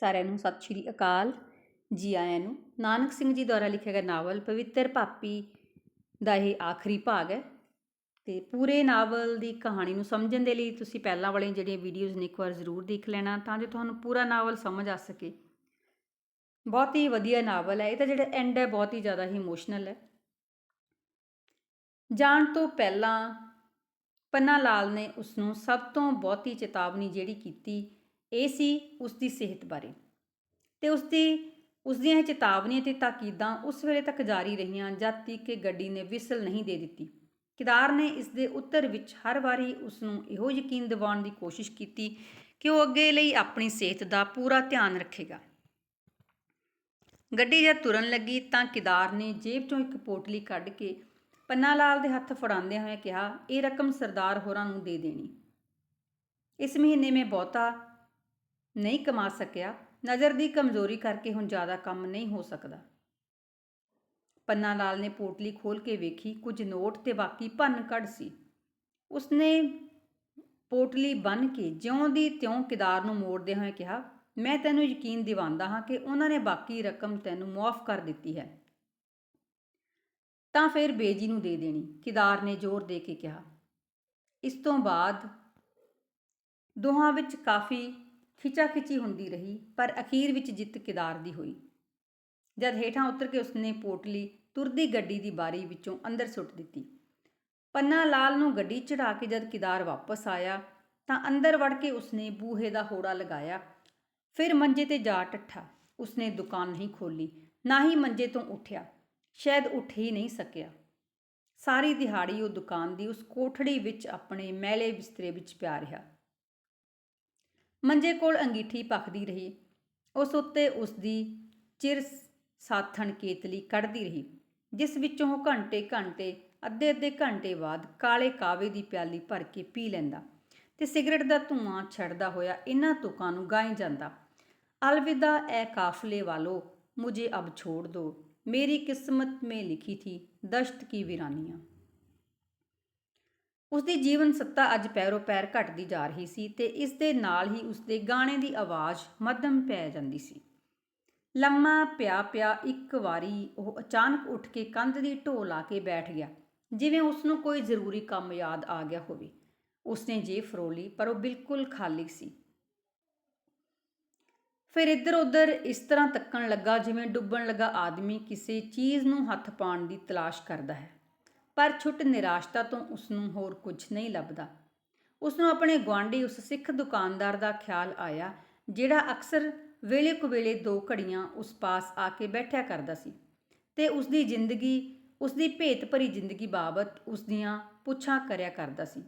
ਸਾਰਿਆਂ ਨੂੰ ਸਤਿ ਸ਼੍ਰੀ ਅਕਾਲ ਜੀ ਆਇਆਂ ਨੂੰ। ਨਾਨਕ ਸਿੰਘ ਜੀ ਦੁਆਰਾ ਲਿਖਿਆ ਗਿਆ ਨਾਵਲ ਪਵਿੱਤਰ ਪਾਪੀ ਦਾ ਇਹ ਆਖਰੀ ਭਾਗ ਹੈ। ਤੇ ਪੂਰੇ ਨਾਵਲ ਦੀ ਕਹਾਣੀ ਨੂੰ ਸਮਝਣ ਦੇ ਲਈ ਤੁਸੀਂ ਪਹਿਲਾਂ ਵਾਲੀਆਂ ਜਿਹੜੀਆਂ ਵੀਡੀਓਜ਼ ਨੇ ਇੱਕ ਵਾਰ ਜ਼ਰੂਰ ਦੇਖ ਲੈਣਾ ਤਾਂ ਜੋ ਤੁਹਾਨੂੰ ਪੂਰਾ ਨਾਵਲ ਸਮਝ ਆ ਸਕੇ। ਬਹੁਤ ਹੀ ਵਧੀਆ ਨਾਵਲ ਹੈ। ਇਹ ਤਾਂ ਜਿਹੜਾ ਐਂਡ ਹੈ, ਬਹੁਤ ਹੀ ਜ਼ਿਆਦਾ ਹੀ ਇਮੋਸ਼ਨਲ ਹੈ। ਜਾਣ ਤੋਂ ਪਹਿਲਾਂ ਪੰਨਾ ਲਾਲ ਨੇ ਉਸ ਨੂੰ ਸਭ ਤੋਂ ਬਹੁਤੀ ਚੇਤਾਵਨੀ ਜਿਹੜੀ ਕੀਤੀ ਇਹ ਸੀ ਉਸ ਦੀ ਸਿਹਤ ਬਾਰੇ। ਤੇ ਉਸ ਦੀ ਉਸ ਦੀਆਂ ਚੇਤਾਵਨੀਆਂ ਤੇ ਤਾਕੀਦਾਂ ਉਸ ਵੇਲੇ ਤੱਕ ਜਾਰੀ ਰਹੀਆਂ ਜਦ ਤੱਕ ਕਿ ਗੱਡੀ ਨੇ ਵਿਸਲ ਨਹੀਂ ਦੇ ਦਿੱਤੀ। ਕਿਦਾਰ ਨੇ ਇਸ ਦੇ ਉੱਤਰ ਵਿੱਚ ਹਰ ਵਾਰੀ ਉਸ ਨੂੰ ਇਹੋ ਯਕੀਨ ਦਿਵਾਉਣ ਦੀ ਕੋਸ਼ਿਸ਼ ਕੀਤੀ ਕਿ ਉਹ ਅੱਗੇ ਲਈ ਆਪਣੀ ਸਿਹਤ ਦਾ ਪੂਰਾ ਧਿਆਨ ਰੱਖੇਗਾ। ਗੱਡੀ ਜਦ ਤੁਰਨ ਲੱਗੀ ਤਾਂ ਕਿਦਾਰ ਨੇ ਜੇਬ ਚੋਂ ਇੱਕ ਪੋਟਲੀ ਕੱਢ ਕੇ ਪੰਨਾ ਲਾਲ ਦੇ ਹੱਥ ਫੜਾਉਂਦਿਆਂ ਹੋਏ ਕਿਹਾ, ਇਹ ਰਕਮ ਸਰਦਾਰ ਹੋਰਾਂ ਨੂੰ ਦੇ ਦੇਣੀ। ਇਸ ਮਹੀਨੇ ਮੈਂ ਬਹੁਤਾ ਨਹੀਂ ਕਮਾ ਸਕਿਆ, ਨਜ਼ਰ ਦੀ ਕਮਜ਼ੋਰੀ ਕਰਕੇ ਹੁਣ ਜ਼ਿਆਦਾ ਕੰਮ ਨਹੀਂ ਹੋ ਸਕਦਾ। ਪੰਨਾ ਲਾਲ ਨੇ ਪੋਟਲੀ ਖੋਲ ਕੇ ਵੇਖੀ, ਕੁਝ ਨੋਟ ਤੇ ਬਾਕੀ ਭੰਨ ਕੱਢ ਸੀ। ਉਸਨੇ ਪੋਟਲੀ ਬੰਨ ਕੇ ਜਿਉਂ ਦੀ ਤਿਉਂ ਕਿਦਾਰ ਨੂੰ ਮੋੜਦੇ ਹੋਏ ਕਿਹਾ, ਮੈਂ ਤੈਨੂੰ ਯਕੀਨ ਦਿਵਾਉਂਦਾ ਹਾਂ ਕਿ ਉਹਨਾਂ ਨੇ ਬਾਕੀ ਰਕਮ ਤੈਨੂੰ ਮੁਆਫ ਕਰ ਦਿੱਤੀ ਹੈ। ਤਾਂ ਫਿਰ ਬੇਜੀ ਨੂੰ ਦੇ ਦੇਣੀ। ਕਿਦਾਰ ਨੇ ਜ਼ੋਰ ਦੇ ਕੇ ਕਿਹਾ। ਇਸ ਤੋਂ ਬਾਅਦ ਦੋਹਾਂ ਵਿੱਚ ਕਾਫੀ ਖਿਚਾਖਿਚੀ ਹੁੰਦੀ ਰਹੀ, ਪਰ ਅਖੀਰ ਵਿੱਚ ਜਿੱਤ ਕਿਦਾਰ ਦੀ ਹੋਈ। ਜਦ ਹੇਠਾਂ ਉਤਰ ਕੇ ਉਸਨੇ ਪੋਟਲੀ ਤੁਰਦੀ ਗੱਡੀ ਦੀ ਬਾਰੀ ਵਿੱਚੋਂ ਅੰਦਰ ਸੁੱਟ ਦਿੱਤੀ। ਪੰਨਾ ਲਾਲ ਨੂੰ ਗੱਡੀ ਚੜਾ ਕੇ ਜਦ ਕਿਦਾਰ ਵਾਪਸ ਆਇਆ, ਤਾਂ ਅੰਦਰ ਵੜ ਕੇ ਉਸਨੇ ਬੂਹੇ ਦਾ ਹੋੜਾ ਲਗਾਇਆ। ਫਿਰ ਮੰਜੇ ਤੇ ਜਾ ਟੱਠਾ। ਉਸਨੇ ਦੁਕਾਨ ਨਹੀਂ ਖੋਲੀ ਨਾ ਹੀ ਮੰਜੇ ਤੋਂ ਉੱਠਿਆ। ਸ਼ਾਇਦ ਉੱਠ ਹੀ ਨਹੀਂ ਸਕਿਆ। ਸਾਰੀ ਦਿਹਾੜੀ ਉਹ ਦੁਕਾਨ ਦੀ ਉਸ ਕੋਠੜੀ ਵਿੱਚ ਆਪਣੇ ਮੈਲੇ ਬਿਸਤਰੇ ਵਿੱਚ ਪਿਆ ਰਿਹਾ। ਮੰਜੇ ਕੋਲ ਅੰਗੀਠੀ ਪਖਦੀ ਰਹੀ। ਉਸ ਉੱਤੇ ਉਸ ਦੀ ਚਿਰ ਸਾਥਣ ਕੇਤਲੀ ਕੱਢਦੀ ਰਹੀ, ਜਿਸ ਵਿੱਚੋਂ ਉਹ ਘੰਟੇ ਘੰਟੇ, ਅੱਧੇ ਅੱਧੇ ਘੰਟੇ ਬਾਅਦ ਕਾਲੇ ਕਾਵੇ ਦੀ ਪਿਆਲੀ ਭਰ ਕੇ ਪੀ ਲੈਂਦਾ ਤੇ ਸਿਗਰਟ ਦਾ ਧੂਆਂ ਛੱਡਦਾ ਹੋਇਆ ਇਹਨਾਂ ਤੁਕਾਂ ਨੂੰ ਗਾਏ ਜਾਂਦਾ। ਅਲਵਿਦਾ ਐ ਕਾਫਲੇ ਵਾਲੋ, ਮੁਝੇ ਅਬ ਛੋੜ ਦੋ, ਮੇਰੀ ਕਿਸਮਤ ਮੇ ਲਿਖੀ ਥੀ ਦਸ਼ਤ ਕੀ ਵੀਰਾਨੀਆਂ। ਉਸ ਦੀ ਜੀਵਨ ਸੱਤਾ ਅੱਜ ਪੈਰੋ ਪੈਰ ਘਟਦੀ ਜਾ ਰਹੀ ਸੀ ਤੇ ਇਸ ਦੇ ਨਾਲ ਹੀ ਉਸ ਦੇ ਗਾਣੇ ਦੀ ਆਵਾਜ਼ ਮੱਧਮ ਪੈ ਜਾਂਦੀ ਸੀ। ਲੰਮਾ ਪਿਆ ਪਿਆ ਇੱਕ ਵਾਰੀ ਉਹ ਅਚਾਨਕ ਉੱਠ ਕੇ ਕੰਧ ਦੀ ਢੋ ਲਾ ਕੇ ਬੈਠ ਗਿਆ, ਜਿਵੇਂ ਉਸ ਨੂੰ ਕੋਈ ਜ਼ਰੂਰੀ ਕੰਮ ਯਾਦ ਆ ਗਿਆ ਹੋਵੇ। ਉਸਨੇ ਜੇਬ ਫਰੋਲੀ ਪਰ ਉਹ ਬਿਲਕੁਲ ਖਾਲੀ ਸੀ। ਫਿਰ ਇੱਧਰ ਉੱਧਰ ਇਸ ਤਰ੍ਹਾਂ ਤੱਕਣ ਲੱਗਾ ਜਿਵੇਂ ਡੁੱਬਣ ਲੱਗਾ ਆਦਮੀ ਕਿਸੇ ਚੀਜ਼ ਨੂੰ ਹੱਥ ਪਾਉਣ ਦੀ ਤਲਾਸ਼ ਕਰਦਾ ਹੈ। ਪਰ ਛੁੱਟ ਨਿਰਾਸ਼ਤਾ ਤੋਂ ਉਸ ਨੂੰ ਹੋਰ ਕੁਝ ਨਹੀਂ ਲੱਭਦਾ। ਉਸ ਨੂੰ ਆਪਣੇ ਗੁਆਂਢੀ ਉਸ ਸਿੱਖ ਦੁਕਾਨਦਾਰ ਦਾ ਖਿਆਲ ਆਇਆ, ਜਿਹੜਾ ਅਕਸਰ ਵੇਲੇ ਕੁਵੇਲੇ ਦੋ ਘੜੀਆਂ ਉਸ ਪਾਸ ਆ ਕੇ ਬੈਠਿਆ ਕਰਦਾ ਸੀ ਤੇ ਉਸ ਦੀ ਜ਼ਿੰਦਗੀ ਉਸ ਦੀ ਭੇਤ ਭਰੀ ਜ਼ਿੰਦਗੀ ਬਾਬਤ ਉਸ ਦੀਆਂ ਪੁੱਛਾਂ ਕਰਿਆ ਕਰਦਾ ਸੀ।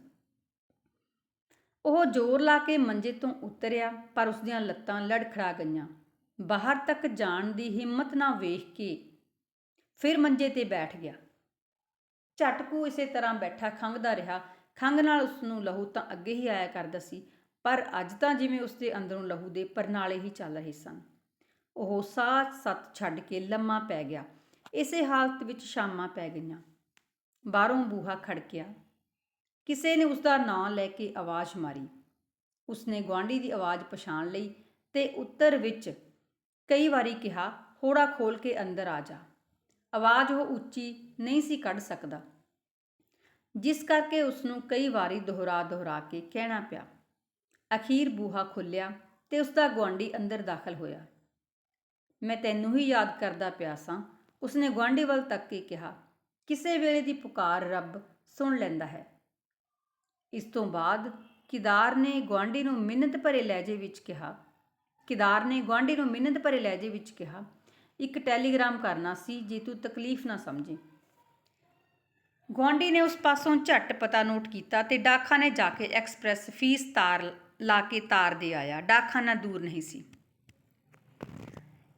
ਉਹ ਜ਼ੋਰ ਲਾ ਕੇ ਮੰਜੇ ਤੋਂ ਉਤਰਿਆ, ਪਰ ਉਸ ਦੀਆਂ ਲੱਤਾਂ ਲੜਖੜਾ ਗਈਆਂ। ਬਾਹਰ ਤੱਕ ਜਾਣ ਦੀ ਹਿੰਮਤ ਨਾ ਵੇਖ ਕੇ ਫਿਰ ਮੰਜੇ ਤੇ ਬੈਠ ਗਿਆ। ਝਟਕੂ ਇਸੇ ਤਰ੍ਹਾਂ ਬੈਠਾ ਖੰਗਦਾ ਰਿਹਾ। ਖੰਗ ਨਾਲ ਉਸ ਨੂੰ ਲਹੂ ਤਾਂ ਅੱਗੇ ਹੀ ਆਇਆ ਕਰਦਾ ਸੀ, ਪਰ ਅੱਜ ਤਾਂ ਜਿਵੇਂ ਉਸ ਦੇ ਅੰਦਰੋਂ ਲਹੂ ਦੇ ਪਰਨਾਲੇ ਹੀ ਚੱਲ ਰਹੇ ਸਨ। ਉਹ ਸਾਥ ਸੱਤ ਛੱਡ ਕੇ ਲੰਮਾ ਪੈ ਗਿਆ। ਇਸੇ ਹਾਲਤ ਵਿੱਚ ਸ਼ਾਮਾਂ ਪੈ ਗਈਆਂ। ਬਾਹਰੋਂ ਬੂਹਾ ਖੜਕਿਆ। ਕਿਸੇ ਨੇ ਉਸ ਦਾ ਨਾਂ ਲੈ ਕੇ ਆਵਾਜ਼ ਮਾਰੀ। ਉਸਨੇ ਗਵਾਂਢੀ ਦੀ ਆਵਾਜ਼ ਪਛਾਣ ਲਈ ਤੇ ਉੱਤਰ ਵਿੱਚ ਕਈ ਵਾਰੀ ਕਿਹਾ, ਹੋੜਾ ਖੋਲ ਕੇ ਅੰਦਰ ਆ ਜਾ। ਆਵਾਜ਼ ਉਹ ਉੱਚੀ ਨਹੀਂ ਸੀ ਕੱਢ ਸਕਦਾ। ਜਿਸ ਕਰਕੇ ਉਸ ਨੂੰ ਕਈ ਵਾਰੀ ਦੁਹਰਾ ਦੁਹਰਾ ਕੇ ਕਹਿਣਾ ਪਿਆ। ਅਖੀਰ ਬੂਹਾ ਖੁੱਲਿਆ ਤੇ ਉਸ ਦਾ ਗਵਾਂਢੀ ਅੰਦਰ ਦਾਖਲ ਹੋਇਆ। ਮੈਂ ਤੈਨੂੰ ਹੀ ਯਾਦ ਕਰਦਾ ਪਿਆ ਸਾਂ, ਉਸਨੇ ਗਵਾਂਢੀ ਵੱਲ ਤੱਕ ਕੇ ਕਿਹਾ। ਕਿਸੇ ਵੇਲੇ ਦੀ ਪੁਕਾਰ ਰੱਬ ਸੁਣ ਲੈਂਦਾ ਹੈ। ਇਸ ਤੋਂ ਬਾਅਦ ਕਿਦਾਰ ਨੇ ਗਵਾਂਢੀ ਨੂੰ ਮਿੰਨਤ ਭਰੇ ਲਹਿਜੇ ਵਿੱਚ ਕਿਹਾ। ਕਿਦਾਰ ਨੇ ਗਵਾਂਢੀ ਨੂੰ ਮਿੰਨਤ ਭਰੇ ਲਹਿਜੇ ਵਿੱਚ ਕਿਹਾ ਇੱਕ ਟੈਲੀਗ੍ਰਾਮ ਕਰਨਾ ਸੀ ਜੇ ਤੂੰ ਤਕਲੀਫ ਨਾ ਸਮਝੇ। ਗਵਾਂਢੀ ਨੇ ਉਸ ਪਾਸੋਂ ਝੱਟ ਪਤਾ ਨੋਟ ਕੀਤਾ ਤੇ ਡਾਕਖਾਨੇ ਜਾ ਕੇ ਐਕਸਪ੍ਰੈਸ ਫੀਸ ਤਾਰ ਲਾ ਕੇ ਤਾਰ ਦੇ ਆਇਆ। ਡਾਕਖਾਨਾ ਦੂਰ ਨਹੀਂ ਸੀ।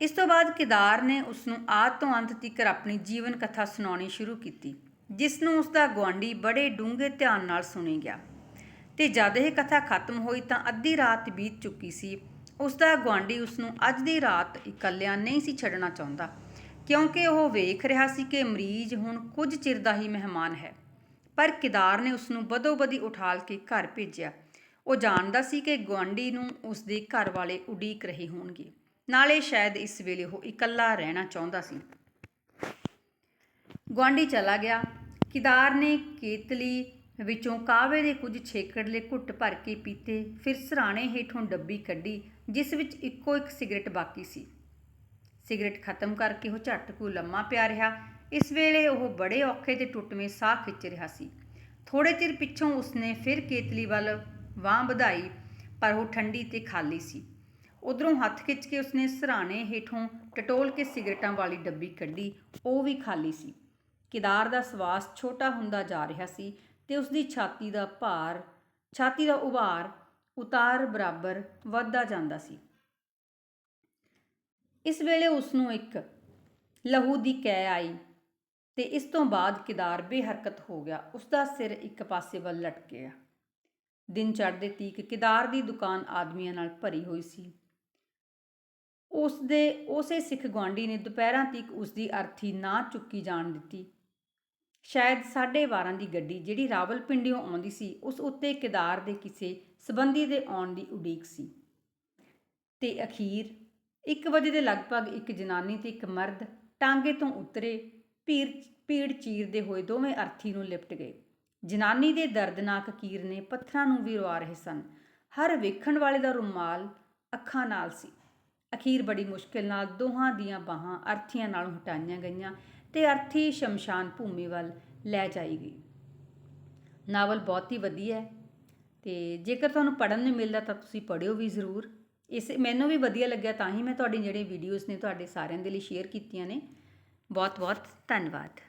ਇਸ ਤੋਂ ਬਾਅਦ ਕਿਦਾਰ ਨੇ ਉਸ ਨੂੰ ਆਦ ਤੋਂ ਅੰਤ ਤੱਕ ਆਪਣੀ ਜੀਵਨ ਕਥਾ ਸੁਣਾਉਣੀ ਸ਼ੁਰੂ ਕੀਤੀ, ਜਿਸ ਨੂੰ ਉਸ ਦਾ ਗਵਾਂਢੀ ਬੜੇ ਡੂੰਘੇ ਧਿਆਨ ਨਾਲ ਸੁਣੀ ਗਿਆ। ਤੇ ਜਦ ਇਹ ਕਥਾ ਖਤਮ ਹੋਈ ਤਾਂ ਅੱਧੀ ਰਾਤ ਬੀਤ ਚੁੱਕੀ ਸੀ। ਉਸ ਦਾ ਗਵਾਂਢੀ ਉਸ ਨੂੰ ਅੱਜ ਦੀ ਰਾਤ ਇਕੱਲਿਆਂ ਨਹੀਂ ਸੀ ਛੱਡਣਾ ਚਾਹੁੰਦਾ, ਕਿਉਂਕਿ ਉਹ ਵੇਖ ਰਿਹਾ ਸੀ ਕਿ ਮਰੀਜ਼ ਹੁਣ ਕੁਝ ਚਿਰ ਦਾ ਹੀ ਮਹਿਮਾਨ ਹੈ। ਪਰ ਕਿਦਾਰ ਨੇ ਉਸ ਨੂੰ ਬਦੋ ਉਠਾਲ ਕੇ ਘਰ ਭੇਜਿਆ। ਉਹ ਜਾਣਦਾ ਸੀ ਕਿ ਗੁਆਂਢੀ ਨੂੰ ਉਸਦੇ ਘਰ ਵਾਲੇ ਉਡੀਕ ਰਹੇ ਹੋਣਗੇ। ਨਾਲੇ ਸ਼ਾਇਦ ਇਸ ਵੇਲੇ ਉਹ ਇਕੱਲਾ ਰਹਿਣਾ ਚਾਹੁੰਦਾ ਸੀ। ਗੁਆਂਢੀ ਚਲਾ ਗਿਆ। ਕਿਦਾਰ ਨੇ ਕੇਤਲੀ ਵਿੱਚੋਂ ਕਾਵੇ ਦੇ ਕੁਝ ਛੇਕੜਲੇ ਘੁੱਟ ਭਰ ਕੇ ਪੀਤੇ। ਫਿਰ ਸਰਾਣੇ ਹੇਠੋਂ ਡੱਬੀ ਕੱਢੀ। ਜਿਸ ਵਿੱਚ ਇੱਕੋ ਇੱਕ ਸਿਗਰਟ ਬਾਕੀ ਸੀ। ਸਿਗਰਟ ਖਤਮ ਕਰਕੇ ਉਹ ਝੱਟ ਕੋ ਲੰਮਾ ਪਿਆ ਰਿਹਾ। ਇਸ ਵੇਲੇ ਉਹ ਬੜੇ ਔਖੇ ਤੇ ਟੁੱਟਵੇਂ ਸਾਹ ਖਿੱਚ ਰਿਹਾ ਸੀ। ਥੋੜੇ ਚਿਰ ਪਿੱਛੋਂ ਉਸਨੇ ਫਿਰ ਕੇਤਲੀ ਵੱਲ ਬਾਂਹ ਵਧਾਈ, ਪਰ ਉਹ ਠੰਡੀ ਤੇ ਖਾਲੀ ਸੀ। ਉਧਰੋਂ ਹੱਥ ਖਿੱਚ ਕੇ ਉਸਨੇ ਸਰਾਣੇ ਹੇਠੋਂ ਟਟੋਲ ਕੇ ਸਿਗਰਟਾਂ ਵਾਲੀ ਡੱਬੀ ਕੱਢੀ। ਉਹ ਵੀ ਖਾਲੀ ਸੀ। ਕਿਦਾਰ ਦਾ ਸਵਾਸ ਛੋਟਾ ਹੁੰਦਾ ਜਾ ਰਿਹਾ ਸੀ ਤੇ ਉਸਦੀ ਛਾਤੀ ਦਾ ਭਾਰ, ਛਾਤੀ ਦਾ ਉਭਾਰ ਉਤਾਰ ਬਰਾਬਰ ਵੱਧਦਾ ਜਾਂਦਾ ਸੀ। ਇਸ ਵੇਲੇ ਉਸ ਨੂੰ ਇੱਕ ਲਹੂ ਦੀ ਕੈ ਆਈ ਤੇ ਇਸ ਤੋਂ ਬਾਅਦ ਕਿਦਾਰ ਬੇਹਰਕਤ ਹੋ ਗਿਆ। ਉਸ ਦਾ ਸਿਰ ਇੱਕ ਪਾਸੇ ਵੱਲ ਲਟਕ ਗਿਆ ਦਿਨ ਚੜ੍ਹਦੇ ਤੀਕ ਕਿਦਾਰ ਦੀ ਦੁਕਾਨ ਆਦਮੀਆਂ ਨਾਲ ਭਰੀ ਹੋਈ ਸੀ। ਉਸ ਦੇ ਉਸੇ ਸਿੱਖ ਗੁਆਂਢੀ ਨੇ ਦੁਪਹਿਰਾਂ ਤੀਕ ਉਸ ਦੀ ਅਰਥੀ ਨਾ ਚੁੱਕੀ ਜਾਣ ਦਿੱਤੀ। ਸ਼ਾਇਦ 12:30 ਦੀ ਗੱਡੀ ਜਿਹੜੀ ਰਾਵਲਪਿੰਡੀੋਂ ਆਉਂਦੀ ਸੀ, ਉਸ ਉੱਤੇ ਕਿਦਾਰ ਦੇ ਕਿਸੇ ਸਬੰਧੀ ਦੇ ਆਉਣ ਦੀ ਉਡੀਕ ਸੀ। ਤੇ ਅਖੀਰ 1 ਵਜੇ ਦੇ ਲਗਭਗ ਇੱਕ ਜਨਾਨੀ ਤੇ ਇੱਕ ਮਰਦ ਟਾਂਗੇ ਤੋਂ ਉਤਰੇ, ਭੀੜ ਭੀੜ ਚੀਰਦੇ ਹੋਏ ਦੋਵੇਂ ਅਰਥੀ ਨੂੰ ਲਿਪਟ ਗਏ। ਜਨਾਨੀ ਦੇ ਦਰਦਨਾਕ ਕੀਰ ਨੇ ਪੱਥਰਾਂ ਨੂੰ ਵੀ ਰਵਾ ਰਹੇ ਸਨ। ਹਰ ਵੇਖਣ ਵਾਲੇ ਦਾ ਰੁਮਾਲ ਅੱਖਾਂ ਨਾਲ ਸੀ। ਅਖੀਰ ਬੜੀ ਮੁਸ਼ਕਿਲ ਨਾਲ ਦੋਹਾਂ ਦੀਆਂ ਬਾਹਾਂ ਅਰਥੀਆਂ ਨਾਲ ਹਟਾਈਆਂ ਗਈਆਂ ਤੇ ਅਰਥੀ ਸ਼ਮਸ਼ਾਨ ਭੂਮੀ ਵੱਲ ਲੈ ਜਾਈ ਗਈ। ਨਾਵਲ ਬਹੁਤ ਹੀ ਵਧੀਆ ਹੈ। ਤੇ ਜੇਕਰ ਤੁਹਾਨੂੰ ਪੜ੍ਹਨ ਨੂੰ ਮਿਲਦਾ ਤਾਂ ਤੁਸੀਂ ਪੜ੍ਹਿਓ ਵੀ ਜ਼ਰੂਰ। ਇਸ ਮੈਨੂੰ ਵੀ ਵਧੀਆ ਲੱਗਿਆ ਤਾਂ ਹੀ ਮੈਂ ਤੁਹਾਡੀ ਜਿਹੜੇ ਵੀਡੀਓਜ਼ ਨੇ ਤੁਹਾਡੇ ਸਾਰਿਆਂ ਦੇ ਲਈ ਸ਼ੇਅਰ ਕੀਤੀਆਂ ਨੇ। ਬਹੁਤ ਬਹੁਤ ਧੰਨਵਾਦ।